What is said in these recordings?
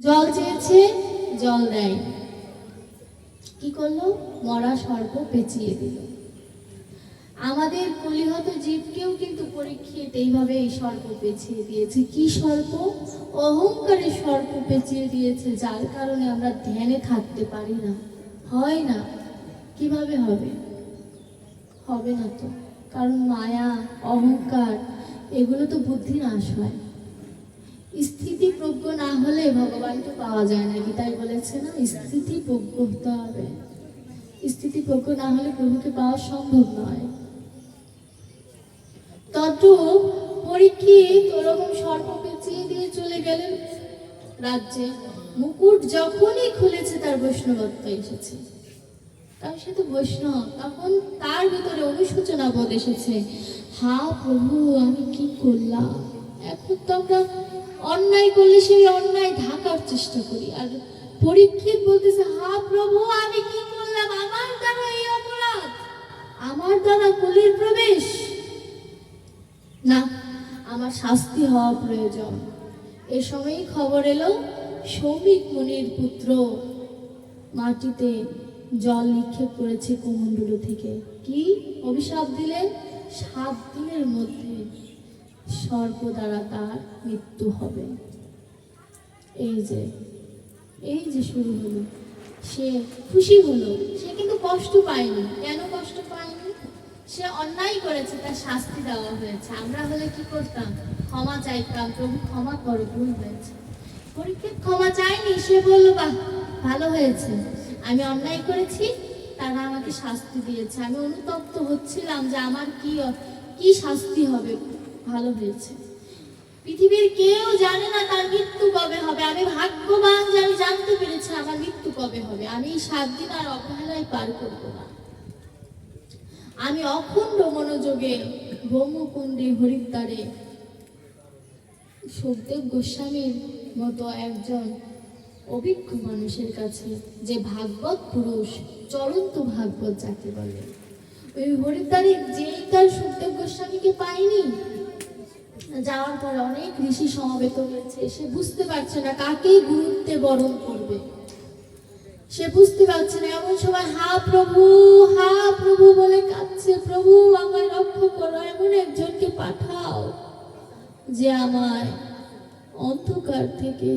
জল চেয়েছে, জল দেয়। কি করল? মরা সর্প পেঁচিয়ে দিল। আমাদের কলিহত জীবকেও কিন্তু পরীক্ষিত এইভাবে এই সর্প পেঁচিয়ে দিয়েছে। কি সর্প? অহংকারের সর্প পেঁচিয়ে দিয়েছে, যার কারণে আমরা ধ্যানে থাকতে পারি না। হয় না। কীভাবে হবে? হবে না তো। কারণ মায়া, অহংকার, এগুলো তো বুদ্ধি নাশ হয় স্থিতি প্রজ্ঞ না হলে ভগবানকে পাওয়া যায় না, গীতায় বলেছে না স্থিতি প্রজ্ঞ হতে হবে। স্থিতি প্রজ্ঞ না হলে প্রভুকে পাওয়া সম্ভব নয়। তত পরীক্ষিত ওরকম সর্প পেঁচিয়ে দিয়ে চলে গেলেন রাজ্যে। মুকুট যখনই খুলেছে, তার বৈষ্ণবত্ব এসেছে। কারণ সে তো বৈষ্ণব, তখন তার ভিতরে অনুশোচনা বোধ এসেছে। হা প্রভু, আমি কি করলাম? এখন তো আমরা অন্যায় করলে সেই অন্যায় ঢাকার চেষ্টা করি। আর পরীক্ষিত বলতেছে, হা প্রভু, আমি কি করলাম? আমার দ্বারা এই অপরাধ? আমার দ্বারা কলির প্রবেশ? না, আমার শাস্তি হওয়া প্রয়োজন। এ সময়ই খবর এলো, সৌমিক মুনির পুত্র মাটিতে জল নিক্ষেপ করেছে কুমণ্ডুলো থেকে। কি অভিশাপ দিলেন সাত দিনের মধ্যে। সর্প দ্বারা তার মৃত্যু হবে। এই যে এই যে শুরু হলো। সে খুশি হলো। সে কিন্তু কষ্ট পায়নি। কেন কষ্ট পায়নি? সে অন্যায় করেছে, তার শাস্তি দেওয়া হয়েছে। আমরা হলে কি করতাম? ক্ষমা চাইতাম। প্রভু ক্ষমা করো, ভুল হয়েছে। পরীক্ষিত ক্ষমা চাইনি সে বলল, বাহ, ভালো হয়েছে। আমি অন্যায় করেছি, তারা আমাকে শাস্তি দিয়েছে। আমি অনুতপ্ত হচ্ছিলাম যে আমার কি কি শাস্তি হবে? ভালো হয়েছে। পৃথিবীর কেউ জানে না তার মৃত্যু কবে হবে। আমি ভাগ্যবান যে আমি জানতে পেরেছি আমার মৃত্যু কবে হবে। আমি এই সাত দিন আর অবহেলায় পার করব না। আমি অখণ্ড মনোযোগে ব্রহ্মকুণ্ডে, হরিদ্বারে সুখদেব গোস্বামীর মতো একজন অভিজ্ঞ মানুষের কাছে যে ভাগবত পুরুষ, চলন্ত ভাগবত যাকে বলে, ওই হরিদ্বারে যেই তার সুখদেব গোস্বামীকে পায়নি যাওয়ার পর অনেক ঋষি সমবেত হয়েছে। সে বুঝতে পারছে না কাকে গুরুত্বে বরণ করবে। সে বুঝতে পারছে না, এমন সময়, হা প্রভু হা প্রভু বলে কাঁদছে। প্রভু, আমায় রক্ষা করো, এমন একজনকে পাঠাও যে আমায় অন্ধকার থেকে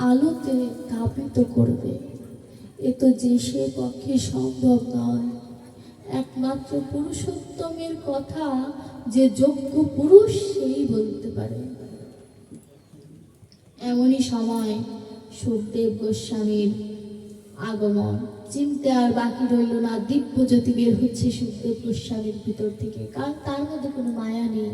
আলোতে ধাপিত করবে। এ তো যে সে পক্ষে সম্ভব নয়। একমাত্র পুরুষোত্তমের কথা যে যোগ্য পুরুষ সেই বলতে পারে। এমনই সময় সুখদেব গোস্বামীর আগমন। চিনতে আর বাকি রইল না, দিব্য জ্যোতি বের হচ্ছে সুখদেব গোস্বামীর ভিতর থেকে। কারণ তার মধ্যে কোনো মায়া নেই।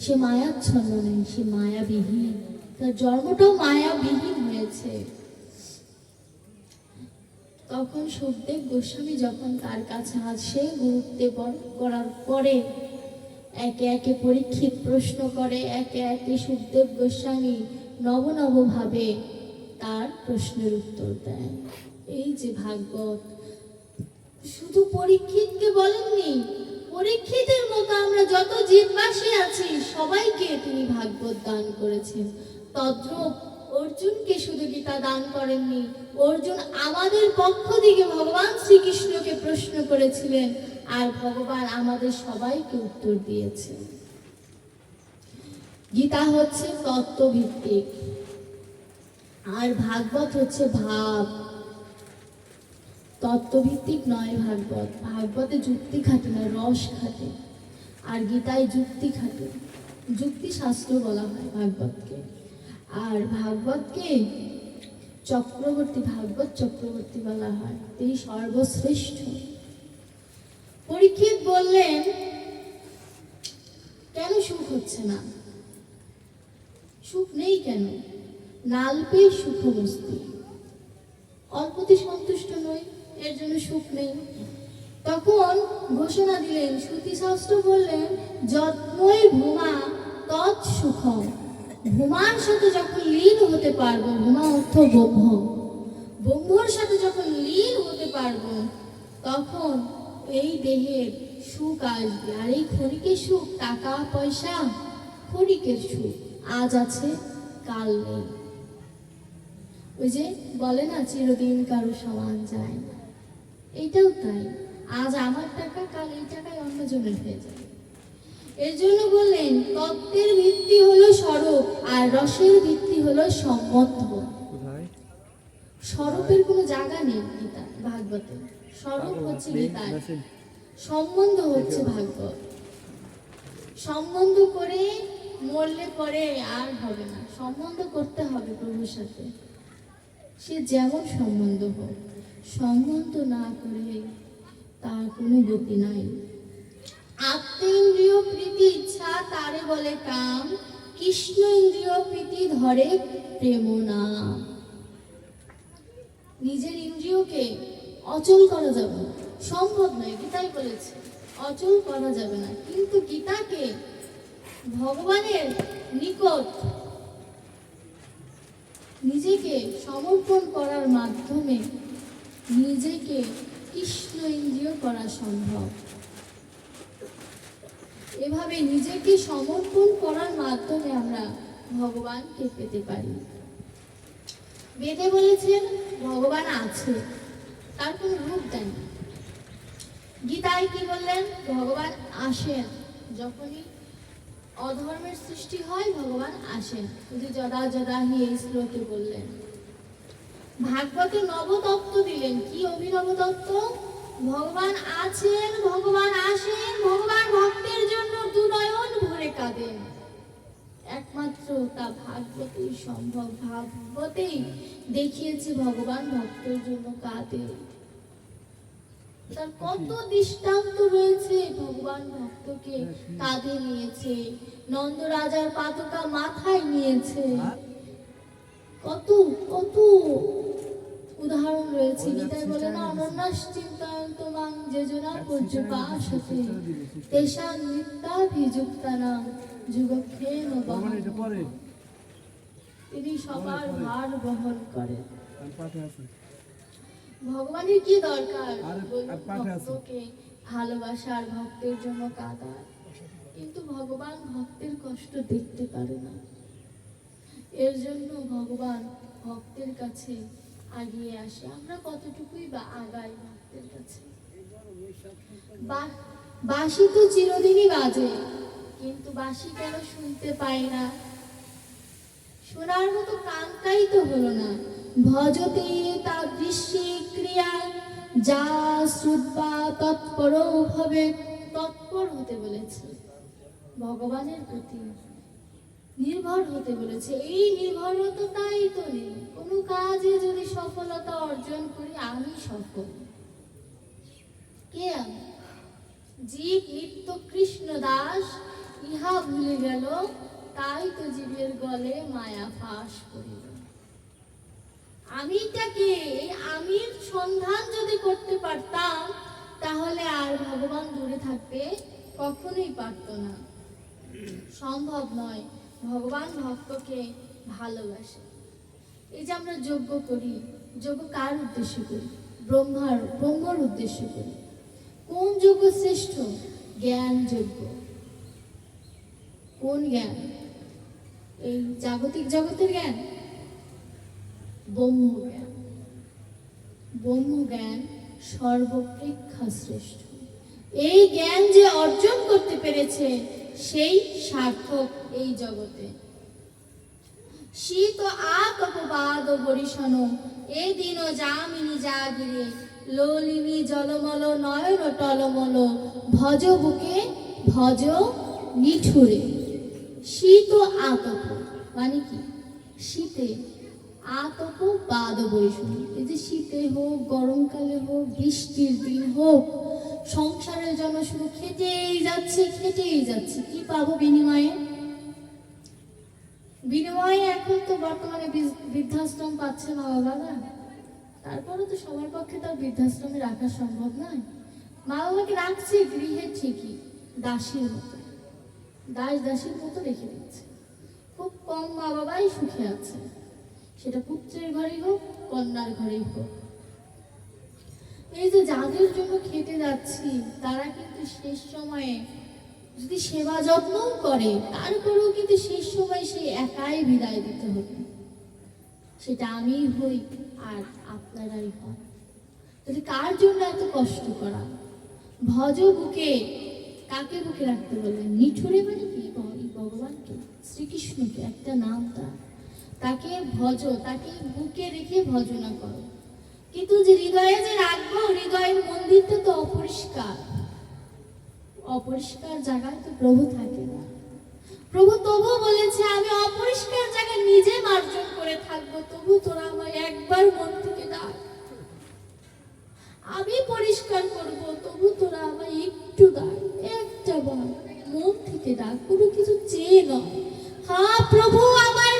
সে মায়াচ্ছন্ন নেই, সে মায়াবিহীন। তার জন্মটাও মায়াবিহীন হয়েছে। তখন সুখদেব গোস্বামী যখন তার কাছে আসে গুরুত্বে করার পরে একে একে পরীক্ষিত প্রশ্ন করে, একে একে সুখদেব গোস্বামী নব নব ভাবে তার প্রশ্নের উত্তর দেয়। এই যে ভাগবত, শুধু পরীক্ষিতকে বলেননি, পরীক্ষিতের মতো আমরা যত জীববাসী আছি, সবাইকে তিনি ভাগবত দান করেছেন। তদ্রূপ অর্জুনকে শুধু গীতা দান করেননি, অর্জুন আমাদের পক্ষ থেকে ভগবান শ্রীকৃষ্ণকে প্রশ্ন করেছিলেন আর ভগবান আমাদের সবাইকে উত্তর দিয়েছেন। গীতা হচ্ছে তত্ত্বভিত্তিক, আর ভাগবত হচ্ছে ভাব। তত্ত্বভিত্তিক নয় ভাগবত, ভাগবতে যুক্তি খাটে না, রস খাটে। আর গীতায় যুক্তি খাটে যুক্তি শাস্ত্র বলা হয় ভাগবতকে। আর ভাগবতকে চক্রবর্তী, ভাগবত চক্রবর্তী বলা হয়, তিনি সর্বশ্রেষ্ঠ। পরীক্ষিত বললেন, কেন সুখ হচ্ছে না? সুখ নেই কেন? নালপে সুখ বস্তি অল্পতে সন্তুষ্ট নই, এর জন্য সুখ নেই। তখন ঘোষণা দিলেন শ্রুতি শাস্ত্র বললেন যত্নই ভূমা তৎ সুখম। ভূমার সাথে যখন লীন হতে পারব, ভূমা অর্থ ব্রহ্ম। ব্রহ্মর সাথে যখন লীন হতে পারব, তখন এই দেহের সুখ আসবে আর এই ক্ষণিকের সুখ টাকা পয়সা ক্ষণিকের সুখ। আজ আছে কাল নেই। ওই যে বলে না চিরদিন কারও সমান যায় না। এইটাও তাই। আজ আমার টাকা কাল এই টাকায় অন্যজনের হয়ে যাবে। এর জন্য বললেন তত্ত্বের ভিত্তি হলো স্বরূপ আর রসের ভিত্তি হলো সম্বন্ধ। স্বরূপের কোনো জায়গা নেই গীতা ভাগবতে। স্বরূপ হচ্ছে গীতার সম্বন্ধ হচ্ছে ভাগবত সম্বন্ধ করে মরলে পরে আর হবে না। সম্বন্ধ করতে হবে প্রভুর সাথে। সে যেমন সম্বন্ধ হোক সম্বন্ধ না করে তার কোনো গতি নাই। আত্মেন্দ্রিয় প্রীতি ইচ্ছা তারে বলে কাম কৃষ্ণ ইন্দ্রিয় প্রীতি ধরে প্রেম নাম। নিজের ইন্দ্রিয়কে অচল করা যাবে না। সম্ভব নয়, গীতাই বলেছে, অচল করা যাবে না। কিন্তু গীতাকে ভগবানের নিকট নিজেকে সমর্পণ করার মাধ্যমে নিজেকে কৃষ্ণ ইন্দ্রিয় করা সম্ভব। এভাবে নিজেকে সমর্পণ করার মাধ্যমে আমরা ভগবানকে পেতে পারি। বেদে বলেছেন, ভগবান আছে। তার রূপ দেন গীতায় কি বললেন? ভগবান আসেন। যখনই অধর্মের সৃষ্টি হয়, ভগবান আসেন। যদি যদা যদা হি এই শ্লোকে বললেন। ভাগবতে নবতত্ত্ব দিলেন। কি অভিনব তত্ত্ব? ভগবান আছেন, ভগবান আসেন, ভগবান ভক্তের জন্য দুনয়ন ভরে কাঁদেন। একমাত্র তা ভাগবতেই সম্ভব। ভাগবতেই দেখিয়েছে ভগবান ভক্তের জন্য কাঁদে। তার কত দৃষ্টান্ত রয়েছে ভগবান ভক্তকে কাঁধে নিয়েছে। নন্দ রাজার পাতকা মাথায় নিয়েছে। কত কত উদাহরণ রয়েছে। গীতায় বলে না অনন্যাস চিন্তায়ন তোমাং যেজনা পর্যপাশতে তেষাং নিত্যাভিযুক্তানাং যুগক্ষেম আমার এটা পরে। তিনি সবার ভার বহন করেন। আছে। ভগবানের কি দরকার। ভক্তকে ভালোবাসার ভক্তের জন্য কিন্তু ভগবান ভক্তের কষ্ট দেখতে পারে না। এর জন্য ভগবান ভক্তের কাছে আগিয়ে আসে। আমরা কতটুকুই বা আগাই ভক্তের কাছে? বাঁশি তো চিরদিনই বাজে কিন্তু বাঁশি কেন শুনতে পাই না? শোনার মতো কানটাই তো হলো না। ভজতে তা দৃশ্যে ক্রিয়ায়, যা শ্রুতবা তৎপর ভাবে তৎপর হতে বলেছে। ভগবানের প্রতি নির্ভর হতে বলেছে। এই নির্ভরতাই তো নেই। কোনো কাজে যদি সফলতা অর্জন করি, আমি সফল। কে আমি? জীব, নিত্য কৃষ্ণ দাস, ইহা ভুলে গেল, তাই তো জীবের গলে মায়া ফাঁস করিল আমিটাকে আমির সন্ধান যদি করতে পারতাম, তাহলে আর ভগবান দূরে থাকতে কখনোই পারত না। সম্ভব নয়, ভগবান ভক্তকে ভালোবাসে। এই যে আমরা যজ্ঞ করি, যজ্ঞ কার উদ্দেশ্য করি? ব্রহ্মার, ব্রহ্মর উদ্দেশ্য করি। কোন যজ্ঞ শ্রেষ্ঠ? জ্ঞান যজ্ঞ। কোন জ্ঞান? এই জাগতিক জগতের জ্ঞান? ব্রহ্ম জ্ঞান ব্রহ্ম জ্ঞান সর্বপেক্ষা শ্রেষ্ঠ। এই জ্ঞান যে অর্জন করতে পেরেছে, সেই সার্থক এই জগতে। শীত আপবাদ বরিশন এ দিন যামিনী জাগিরে, লোলিনী জলমল, নয়ন টলমল, ভজ বুকে, ভজ নিঠুরে। শীত আতপ মানে কি? শীতে আতপ বাদ বরিশন এই যে শীতে হোক, গরমকালে হোক, বৃষ্টির দিন হোক, সংসারের জন্য শুধু খেটেই যাচ্ছে খেটেই যাচ্ছে। কি পাবো বিনিময়ে? বিনিময়ে এখন তো বর্তমানে বৃদ্ধাশ্রম পাচ্ছে মা বাবারা তারপরে তো সবার পক্ষে তার বৃদ্ধাশ্রমে রাখা সম্ভব নয়। মা বাবাকে রাখছে গৃহে ঠিকই, দাসীর মতো। দাস দাসীর মতো রেখে দিচ্ছে। খুব কম মা বাবাই সুখে আছে। সেটা পুত্রের ঘরেই হোক, কন্যার ঘরেই হোক। এই যে যাদের জন্য খেটে যাচ্ছি, তারা কিন্তু শেষ সময়ে যদি সেবা যত্নও করে, তারপরেও কিন্তু শেষ সময় সে একাই বিদায় দিতে হবে। সেটা আমিই হই আর আপনারাই হন। তাহলে কার জন্য এত কষ্ট করা? ভজ বুকে কাকে বুকে রাখতে বললেন? নিঠুরে মানে কি? ভগবানকে? শ্রীকৃষ্ণকে? একটা নাম তার। তাকে ভজ, তাকে বুকে রেখে ভজনা করো। কিন্তু যে হৃদয়ে যে রাখব, হৃদয়ের মন্দিরটা তো অপরিষ্কার। অপরিষ্কার জায়গায় তো প্রভু থাকে না। প্রভু তবু বলেছে, আমি অপরিষ্কার জায়গায় নিজে মার্জন করে থাকব, তবু তোরা আমায় একবার মন থেকে ডাক। আমি পরিষ্কার করব, তবু তোরা আমায় একটু ডাক। একটা বার মন থেকে ডাক, কোনো কিছু চেয়ে নয়। হ্যাঁ প্রভু আমায়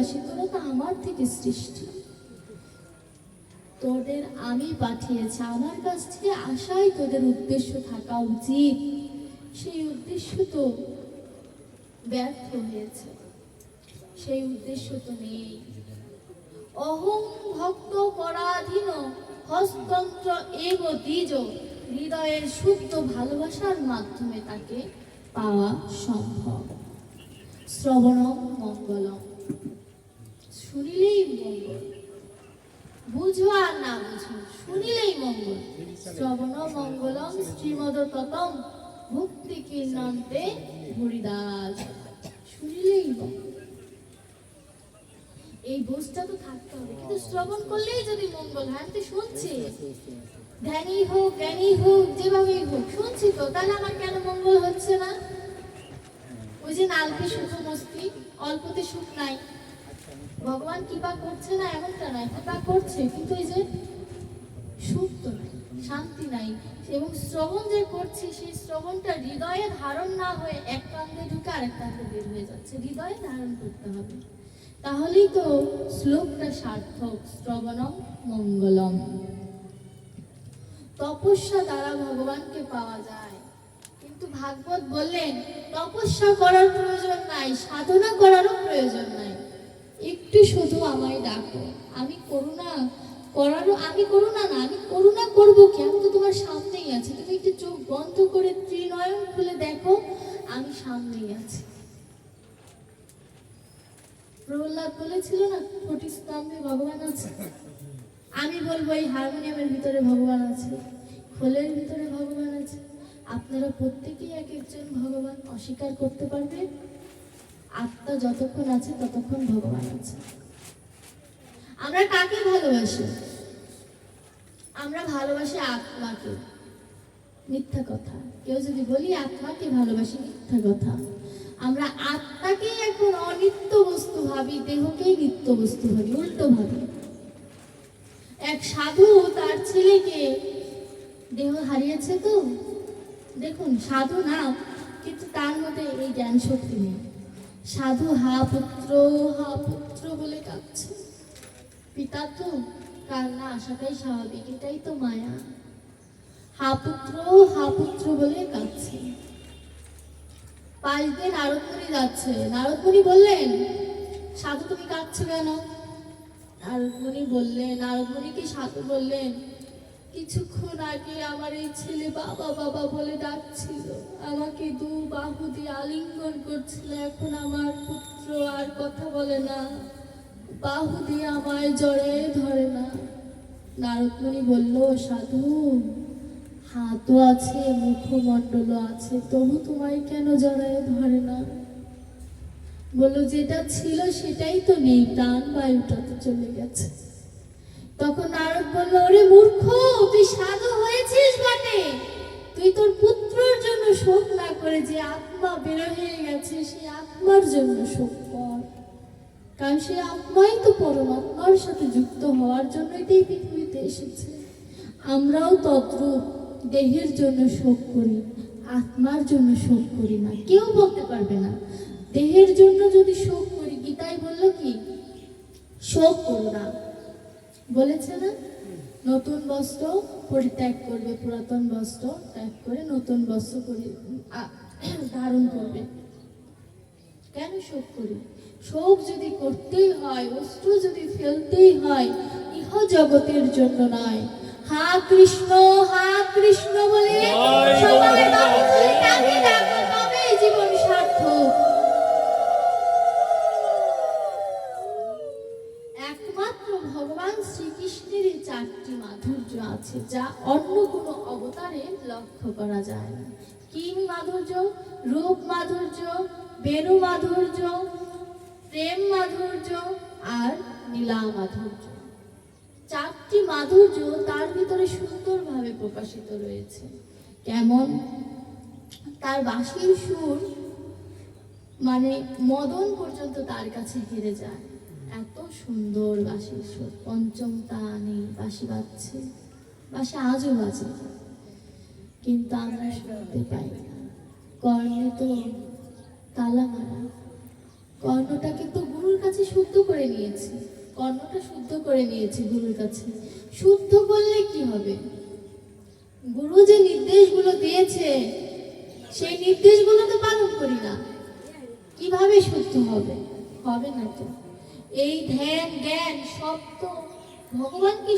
ভালোবাসি তোরা তো আমার থেকে সৃষ্টি। তোদের আমি পাঠিয়েছি, আমার কাছ থেকে আশাই তোদের উদ্দেশ্য থাকা উচিত। সেই উদ্দেশ্য তো ব্যর্থ হয়েছে। সেই উদ্দেশ্য তো নেই। অহং ভক্ত পরাধীন, হস্তন্ত্র এব দ্বিজ। হৃদয়ের শুদ্ধ ভালোবাসার মাধ্যমে তাকে পাওয়া সম্ভব। শ্রবণ মঙ্গলম। শুনিলেই মঙ্গল। বুঝো আর না বুঝো, শুনিলেই মঙ্গল। শ্রবণ মঙ্গলম শ্রীমদ ততম ভক্তি কীর্ণন্তে হরিদাস। শুনিলেই এই বুঝটা তো থাকতে হবে, কিন্তু শ্রবণ করলেই যদি মঙ্গল হয়, আমি তো শুনছি। ধ্যানী হোক, জ্ঞানী হোক, যেভাবেই হোক, শুনছি তো, তাহলে আমার কেন মঙ্গল হচ্ছে না? ওই যে নালকে সুখ মস্তি অল্পতে সুখ নাই ভগবান কৃপা করছে না এমনটা নয় কৃপা করছে, কিন্তু এই যে সুখ তো নাই, শান্তি নাই এবং শ্রবণ যে করছি, সেই শ্রবণটা হৃদয়ে ধারণ না হয়ে এক কান্দে ঢুকে আরেক কান্দে বের হয়ে যাচ্ছে। হৃদয়ে ধারণ করতে হবে। তাহলেই তো শ্লোকটা সার্থক, শ্রবণম মঙ্গলম। তপস্যা দ্বারা ভগবানকে পাওয়া যায়। কিন্তু ভাগবত বললেন, তপস্যা করার প্রয়োজন নাই, সাধনা করারও প্রয়োজন নাই। একটু শুধু আমায় ডাকো। আমি করুণা করারও, আমি করুণা না, আমি করুণা করব কি? আমি তো তোমার সামনেই আছি। তুমি একটু চোখ বন্ধ করে ত্রিনয়ন খুলে দেখো, আমি সামনেই আছি। প্রহ্লাদ বলেছিল না, ফটি স্তম্ভে ভগবান আছে। আমি বলব এই হারমোনিয়ামের ভিতরে ভগবান আছে। খোলের ভিতরে ভগবান আছে। আপনারা প্রত্যেকেই এক একজন ভগবান অস্বীকার করতে পারবেন আত্মা যতক্ষণ আছে, ততক্ষণ ভগবান আছে। আমরা কাকে ভালোবাসি? আমরা ভালোবাসি আত্মাকে। মিথ্যা কথা। কেউ যদি বলি, আত্মাকে ভালোবাসি, মিথ্যা কথা। আমরা আত্মাকেই এখন অনিত্য বস্তু ভাবি, দেহকেই নিত্য বস্তু ভাবি, উল্টো ভাবি। এক সাধু তার ছেলেকে দেহ হারিয়েছে তো? দেখুন, সাধু না, কিন্তু তার মধ্যে এই জ্ঞান শক্তি নেই। সাধু হা পুত্র হা পুত্র বলে কাঁদছে পিতা তো কান্না আসাটাই স্বাভাবিক, এটাই তো মায়া। হা পুত্র হা পুত্র বলে কাঁদছে পাঁচ দিন নারদমণি যাচ্ছে। নারদমণি বললেন, সাধু তুমি কাঁদছো কেন? নারদমণি বললেন নারদমণিকে সাধু? বললেন কিছুক্ষণ আগে আমার এই ছেলে বাবা বাবা বলে ডাকছিল। আমাকে দু বাহু দিয়ে আলিঙ্গন করছিল, এখন আমার পুত্র আর কথা বলে না। বাহু দিয়ে আমায় জড়ে ধরে না। নারদমণি বলল, সাধু হাতও আছে, মুখমণ্ডলও আছে, তবু তোমায় কেন জড়ায় ধরে না? বলল, যেটা ছিল সেটাই তো নেই, প্রাণ বায়ুটা তো চলে গেছে। তখন নারদ বলল, ওরে মূর্খ, তুই সাধু হয়েছিস বটে। তুই তোর পুত্রর জন্য শোক না করে যে আত্মা বের হয়ে গেছে, সেই আত্মার জন্য শোক কর। কারণ সেই আত্মাই তো পরমাত্মার সাথে যুক্ত হওয়ার জন্যই তো এই পৃথিবীতে এসেছে। আমরাও তদ্রূপ, দেহের জন্য শোক করি, আত্মার জন্য শোক করি না। কেউ বলতে পারবে না। দেহের জন্য যদি শোক করি গীতাই বলল কি? শোক করো না। বলেছে না? নতুন বস্ত্র পরিত্যাগ করবে পুরাতন বস্ত্র ত্যাগ করে নতুন বস্ত্র পরি ধারণ করবে। কেন শোক করি? শোক যদি করতেই হয় অস্ত্র যদি ফেলতেই হয় ইহ জগতের জন্য নয়। হা কৃষ্ণ হা কৃষ্ণ বলে জয় শ্রীকৃষ্ণের এই চারটি মাধুর্য আছে, যা অন্য কোনো অবতারে লক্ষ্য করা যায় না। কি মাধুর্য, রূপ মাধুর্য, বেণু মাধুর্য, প্রেম মাধুর্য আর নীলা মাধুর্য। চারটি মাধুর্য তার ভিতরে সুন্দরভাবে প্রকাশিত রয়েছে। কেমন? তার বাঁশির সুর মানে মদন পর্যন্ত তার কাছে হেরে যায়। এত সুন্দর বাঁশির সুর পঞ্চম তানে বাঁশি বাজছে। বাঁশি আজও বাজে, কিন্তু আমরা শুনতে পাই না। কর্ণে তো তালা মারা। কর্ণটাকে তো গুরুর কাছে শুদ্ধ করে নিয়েছি। কর্ণটা শুদ্ধ করে নিয়েছি গুরুর কাছে। শুদ্ধ করলে কি হবে? গুরু যে নির্দেশগুলো দিয়েছে, সেই নির্দেশগুলো তো পালন করি না। কীভাবে শুদ্ধ হবে? হবে না তো। এই ধ্যান জ্ঞান সব তো ভগবান ভগবানকে